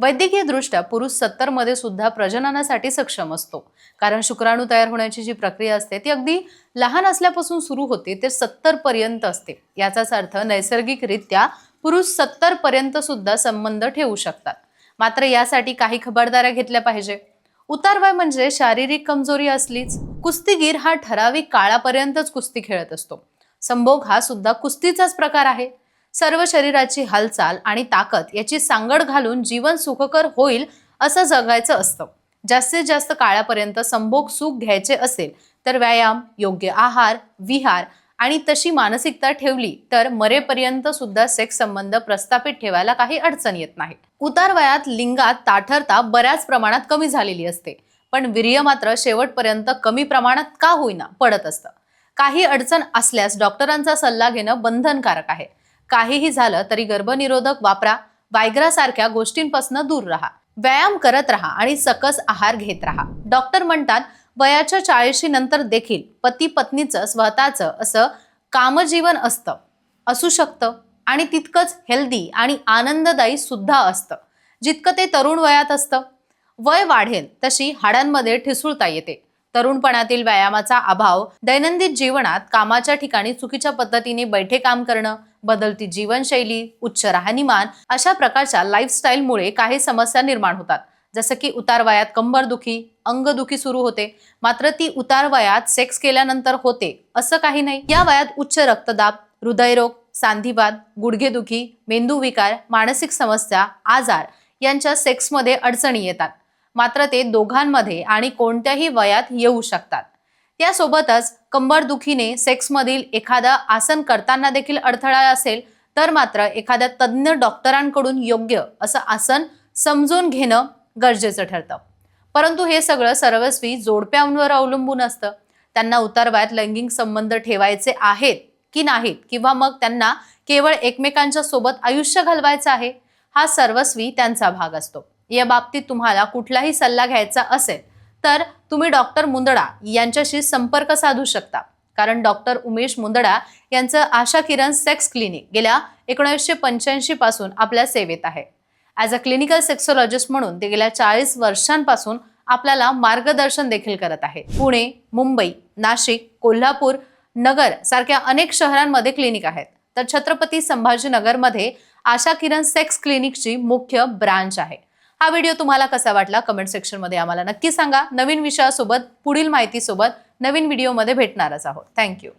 वैद्यकीय दृष्ट्या पुरुष सत्तरमध्ये सुद्धा प्रजननासाठी सक्षम असतो. कारण शुक्राणू तयार होण्याची जी प्रक्रिया असते ती अगदी लहान असल्यापासून सुरू होते ते सत्तर पर्यंत असते. याचाच अर्थ नैसर्गिकरित्या पुरुष सत्तर पर्यंत सुद्धा संबंध ठेवू शकतात. मात्र यासाठी काही खबरदाऱ्या घेतल्या पाहिजे. उतार वय म्हणजे शारीरिक कमजोरी असलीच कुस्तीगीर हा ठराविक काळापर्यंतच कुस्ती खेळत असतो. संभोग हा सुद्धा कुस्तीचाच प्रकार आहे. सर्व शरीराची हालचाल आणि ताकद याची सांगड घालून जीवन सुखकर होईल असं जगायचं असतं. जास्तीत जास्त काळापर्यंत संभोग सुख घ्यायचे असेल तर व्यायाम योग्य आहार विहार आणि तशी मानसिकता ठेवली तर मरेपर्यंत सुद्धा सेक्स संबंध प्रस्थापित ठेवायला काही अडचण येत नाही. उतार वयात लिंगात ताठरता बऱ्याच प्रमाणात कमी झालेली असते. पण वीर्य मात्र शेवटपर्यंत कमी प्रमाणात का होईना पडत असतं. काही अडचण असल्यास डॉक्टरांचा सल्ला घेणं बंधनकारक आहे. काहीही झालं तरी गर्भनिरोधक वापरा वायग्रासारख्या गोष्टींपासून दूर राहा व्यायाम करत राहा आणि सकस आहार घेत राहा. डॉक्टर म्हणतात वयाच्या चाळीशी नंतर देखील पती पत्नीचं स्वतःचं असं कामजीवन असतं. असू शकतं आणि तितकंच हेल्दी आणि आनंददायी सुद्धा असतं. जितकं ते तरुण वयात असतं. वय वाढेल तशी हाडांमध्ये ठिसूळता येते. तरुणपणातील व्यायामाचा अभाव दैनंदिन जीवनात कामाच्या ठिकाणी चुकीच्या पद्धतीने बैठे काम करणं बदलती जीवनशैली उच्च राहणीमान अशा प्रकारच्या लाईफस्टाईलमुळे काही समस्या निर्माण होतात. जसं की उतार वयात कंबरदुखी अंगदुखी सुरू होते. मात्र ती उतार वयात सेक्स केल्यानंतर होते असं काही नाही. या वयात उच्च रक्तदाब हृदयरोग सांधिवाद गुडघेदुखी मेंदूविकार मानसिक समस्या आजार यांच्या सेक्समध्ये अडचणी येतात. मात्र ते दोघांमध्ये आणि कोणत्याही वयात येऊ शकतात. त्यासोबतच कंबरदुखीने सेक्समधील एखादं आसन करताना देखील अडथळा असेल तर मात्र एखाद्या तज्ज्ञ डॉक्टरांकडून योग्य असं आसन समजून घेणं गरजेचं ठरतं. परंतु हे सगळं सर्वस्वी जोडप्यांवर अवलंबून असतं. त्यांना उतार वयात लैंगिक संबंध ठेवायचे आहेत की नाहीत किंवा मग त्यांना केवळ एकमेकांच्या सोबत आयुष्य घालवायचं आहे हा सर्वस्वी त्यांचा भाग असतो. या बाबतीत तुम्हाला कुठलाही सल्ला घ्यायचा असेल तर तुम्ही डॉक्टर मुंदडा यांच्याशी संपर्क साधू शकता. कारण डॉक्टर उमेश मुंदडा यांचं आशा किरण सेक्स क्लिनिक गेल्या एकोणीसशे पंच्याऐंशी पासून आपल्या सेवेत आहे. ॲज अ क्लिनिकल सेक्सोलॉजिस्ट म्हणून ते गेल्या चाळीस वर्षांपासून आपल्याला मार्गदर्शन देखील करत आहे. पुणे मुंबई नाशिक कोल्हापूर नगर सारख्या अनेक शहरांमध्ये क्लिनिक आहेत. तर छत्रपती संभाजीनगरमध्ये आशा किरण सेक्स क्लिनिकची मुख्य ब्रांच आहे. हा व्हिडिओ तुम्हाला कसा वाटला कमेंट सेक्शनमध्ये आम्हाला नक्की सांगा. नवीन विषयासोबत पुढील माहितीसोबत नवीन व्हिडिओमध्ये भेटणारच आहोत. थँक्यू